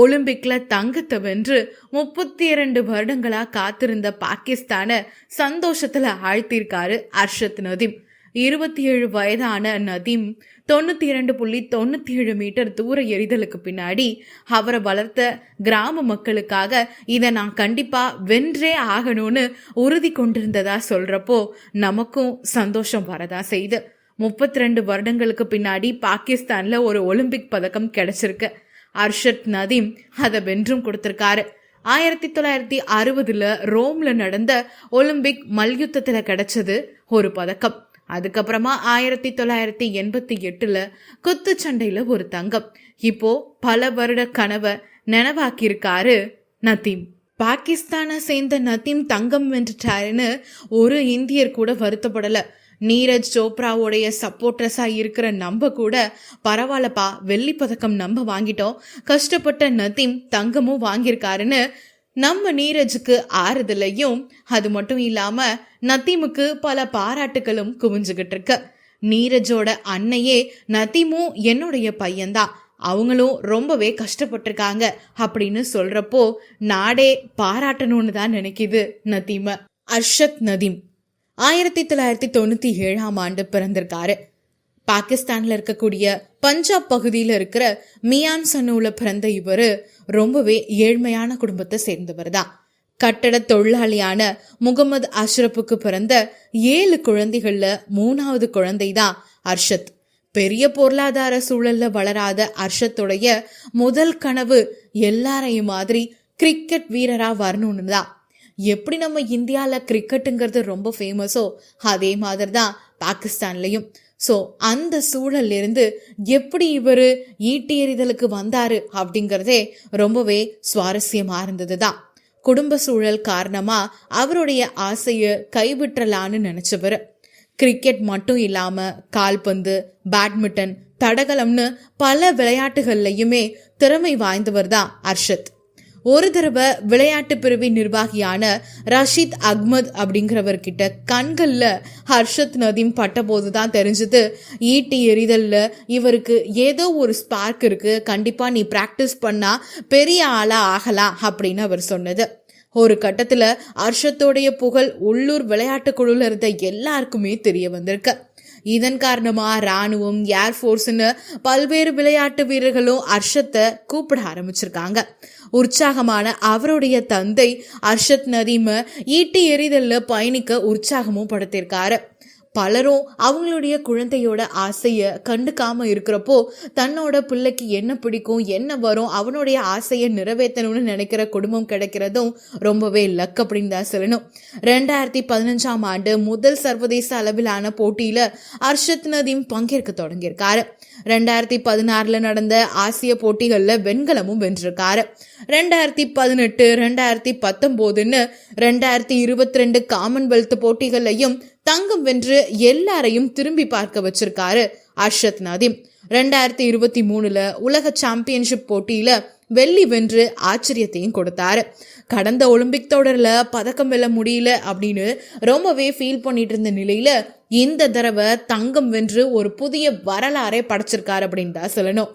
ஒலிம்பிக்ல தங்கத்தை வென்று முப்பத்தி இரண்டு வருடங்களா காத்திருந்த பாகிஸ்தானை சந்தோஷத்துல ஆழ்த்தியிருக்காரு அர்ஷத் நதீம். இருபத்தி ஏழு வயதான நதீம் தொண்ணூத்தி இரண்டு புள்ளி தொண்ணூத்தி ஏழு மீட்டர் தூர எறிதலுக்கு பின்னாடி அவரை வளர்த்த கிராம மக்களுக்காக இதை நான் கண்டிப்பா வென்றே ஆகணும்னு உறுதி கொண்டிருந்ததா சொல்றப்போ நமக்கும் சந்தோஷம் வரதா செய்யுது முப்பத்தி ரெண்டு வருடங்களுக்கு பின்னாடி பாகிஸ்தான்ல ஒரு ஒலிம்பிக் பதக்கம் கிடைச்சிருக்கு. அர்ஷத் நதீம் அதை வென்றும் கொடுத்திருக்காரு. ஆயிரத்தி தொள்ளாயிரத்தி அறுபதுல ரோம்ல நடந்த ஒலிம்பிக் மல்யுத்தத்துல கிடைச்சது ஒரு பதக்கம். அதுக்கப்புறமா ஆயிரத்தி தொள்ளாயிரத்தி எண்பத்தி எட்டுல குத்துச்சண்டையில ஒரு தங்கம். இப்போ பல வருட கனவை நனவாக்கியிருக்காரு நதீம். பாகிஸ்தானை சேர்ந்த நதீம் தங்கம் வென்றுட்டாருன்னு ஒரு இந்தியர் கூட வருத்தப்படலை. நீரஜ் சோப்ராவோடைய சப்போர்ட்டர்ஸா இருக்கிற நம்ம கூட பரவாயில்லப்பா வெள்ளி பதக்கம் நம்ம வாங்கிட்டோம். கஷ்டப்பட்ட நதீம் தங்கமும் வாங்கியிருக்காருன்னு நம்ம நீரஜுக்கு ஆறுதலையும் அது மட்டும் இல்லாம நத்தீமுக்கு பல பாராட்டுகளும் குவிஞ்சுகிட்டு இருக்கு. நீரஜோட அன்னையே நத்தீமும் என்னுடைய பையன்தான். அவங்களும் ரொம்பவே கஷ்டப்பட்டிருக்காங்க அப்படின்னு சொல்றப்போ நாடே பாராட்டணும்னு தான் நினைக்குது நத்தீம அர்ஷத் நதீம். ஆயிரத்தி தொள்ளாயிரத்தி தொண்ணூத்தி ஏழாம் ஆண்டு பிறந்திருக்காரு. பாகிஸ்தான்ல இருக்கக்கூடிய பஞ்சாப் பகுதியில் இருக்கிற மியான் சனூல பிறந்த இவர் ரொம்பவே ஏழ்மையான குடும்பத்தை சேர்ந்தவர் தான். கட்டட தொழிலாளியான முகமது அஷ்ரப்புக்கு பிறந்த ஏழு குழந்தைகள்ல மூணாவது குழந்தை தான் அர்ஷத். பெரிய பொருளாதார சூழல்ல வளராத அர்ஷத்துடைய முதல் கனவு எல்லாரையும் மாதிரி கிரிக்கெட் வீரரா வரணும்னு தான். எப்படி நம்ம இந்தியாவில் கிரிக்கெட்டுங்கிறது ரொம்ப ஃபேமஸோ அதே மாதிரி தான் பாகிஸ்தான்லேயும். ஸோ அந்த சூழல்ல இருந்து எப்படி இவர் ஈட்டி எறிதலுக்கு வந்தார் அப்படிங்கிறதே ரொம்பவே சுவாரஸ்யமாக இருந்தது தான் குடும்ப சூழல் காரணமா அவருடைய ஆசையை கைவிட்டலான்னு நினைச்சவர். கிரிக்கெட் மட்டும் இல்லாம கால்பந்து பேட்மிண்டன் தடகளம்னு பல விளையாட்டுகள்லையுமே திறமை வாய்ந்தவர் தான் அர்ஷத். ஒரு தடவை விளையாட்டு பிரிவின் நிர்வாகியான ரஷீத் அக்மத் அப்படிங்கிறவர்கிட்ட கண்களில் ஹர்ஷத் நதீம் பட்டபோது தான் தெரிஞ்சது. ஈட்டி எரிதலில் இவருக்கு ஏதோ ஒரு ஸ்பார்க் இருக்குது கண்டிப்பாக நீ ப்ராக்டிஸ் பண்ணால் பெரிய ஆளாக ஆகலாம் அப்படின்னு அவர் சொன்னது. ஒரு கட்டத்தில் அர்ஷத்தோடைய புகழ் உள்ளூர் விளையாட்டு குழுவில் இருந்த எல்லாருக்குமே தெரிய வந்திருக்கு. இதன் காரணமாக ராணுவம் ஏர்ஃபோர்ஸ்னு பல்வேறு விளையாட்டு வீரர்களும் அர்ஷத்தை கூப்பிட ஆரம்பிச்சிருக்காங்க. உற்சாகமான அவருடைய தந்தை அர்ஷத் நதீம ஈட்டி எறிதல்ல பயணிக்க உற்சாகமும் படுத்திருக்காரு. பலரும் அவங்களுடைய குழந்தையோட ஆசையை கண்டுக்காம இருக்கிறப்போ தன்னோட பிள்ளைக்கு என்ன பிடிக்கும் என்ன வரும் அவனுடைய ஆசையை நிறைவேற்றணும்னு நினைக்கிற குடும்பம் கிடைக்கிறதும் ரொம்பவே லக் அப்படின்னு தான் சொல்லணும். ரெண்டாயிரத்தி பதினஞ்சாம் ஆண்டு முதல் சர்வதேச அளவிலான போட்டியில அர்ஷத் நதீம் பங்கேற்க தொடங்கியிருக்காரு. ரெண்டாயிரத்தி பதினாறுல நடந்த ஆசிய போட்டிகளில் வெண்கலமும் வென்றிருக்காரு. ரெண்டாயிரத்தி பதினெட்டு ரெண்டாயிரத்தி பத்தொம்போதுன்னு ரெண்டாயிரத்தி இருபத்தி ரெண்டு காமன்வெல்த் போட்டிகளையும் தங்கம் வென்று எல்லாரையும் திரும்பி பார்க்க வச்சிருக்காரு அர்ஷத் நதீம் ரெண்டாயிரத்தி இருபத்தி மூணுல உலக சாம்பியன்ஷிப் போட்டியில வெள்ளி வென்று ஆச்சரியத்தையும் கொடுத்தாரு. கடந்த ஒலிம்பிக் தொடர்ல பதக்கம் வெல்ல முடியல அப்படின்னு ரொம்பவே ஃபீல் பண்ணிட்டு இருந்த நிலையில இந்த தடவை தங்கம் வென்று ஒரு புதிய வரலாறே படைச்சிருக்காரு அப்படின்னு தான் சொல்லணும்.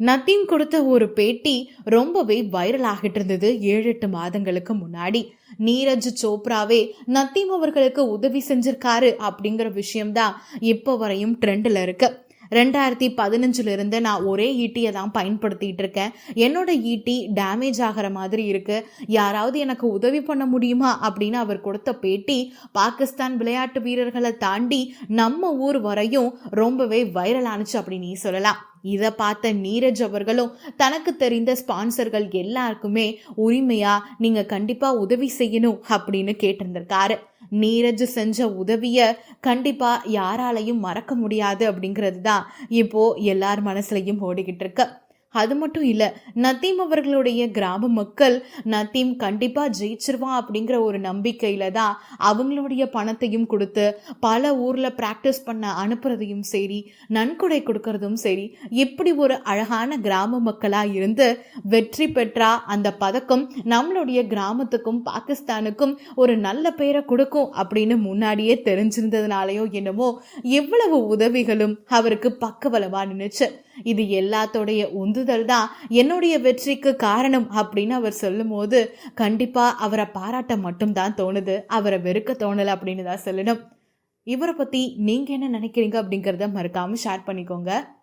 நத்தீம் கொடுத்த ஒரு பேட்டி ரொம்பவே வைரல் ஆகிட்டு இருந்தது ஏழு எட்டு மாதங்களுக்கு முன்னாடி. நீரஜ் சோப்ராவே நத்தீம் அவர்களுக்கு உதவி செஞ்சிருக்காரு அப்படிங்கிற விஷயம்தான் இப்போ வரையும் ட்ரெண்டில் இருக்கு. ரெண்டாயிரத்தி பதினஞ்சுல இருந்து நான் ஒரே ஈட்டியை தான் பயன்படுத்திட்டு இருக்கேன். என்னோட ஈட்டி டேமேஜ் ஆகிற மாதிரி இருக்கு. யாராவது எனக்கு உதவி பண்ண முடியுமா அப்படின்னு அவர் கொடுத்த பேட்டி பாகிஸ்தான் விளையாட்டு வீரர்களை தாண்டி நம்ம ஊர் வரையும் ரொம்பவே வைரல் அப்படின்னு சொல்லலாம். இதை பார்த்த நீரஜ் அவர்களும் தனக்கு தெரிந்த ஸ்பான்சர்கள் எல்லாருக்குமே உரிமையா? நீங்க கண்டிப்பா உதவி செய்யணும் அப்படின்னு கேட்டிருந்திருக்காரு. நீரஜ் செஞ்ச உதவிய கண்டிப்பா யாராலையும் மறக்க முடியாது அப்படிங்கிறது தான் இப்போ எல்லார் மனசுலையும் ஓடிக்கிட்டு இருக்கு. அது மட்டும் இல்லை நத்தீம் அவர்களுடைய கிராம மக்கள் நத்தீம் கண்டிப்பாக ஜெயிச்சிருவா அப்படிங்கிற ஒரு நம்பிக்கையில தான் அவங்களுடைய பணத்தையும் கொடுத்து பல ஊரில் ப்ராக்டிஸ் பண்ண அனுப்புறதையும் சரி நன்கொடை கொடுக்கறதும் சரி இப்படி ஒரு அழகான கிராம மக்களாக இருந்து வெற்றி பெற்றா அந்த பதக்கம் நம்மளுடைய கிராமத்துக்கும் பாகிஸ்தானுக்கும் ஒரு நல்ல பெயரை கொடுக்கும் அப்படின்னு முன்னாடியே தெரிஞ்சிருந்ததுனாலயோ என்னமோ எவ்வளவு உதவிகளும் அவருக்கு பக்கபலமாக நினைச்சு இது எல்லாத்தோடைய உந்துதல் தான். என்னுடைய வெற்றிக்கு காரணம் அப்படின்னு அவர் சொல்லும்போது கண்டிப்பாக அவரை பாராட்ட மட்டும்தான் தோணுது. அவரை வெறுக்க தோணலை அப்படின்னு தான் சொல்லணும். இவரை பற்றி நீங்கள் என்ன நினைக்கிறீங்க அப்படிங்கிறத மறக்காமல் ஷேர் பண்ணிக்கோங்க.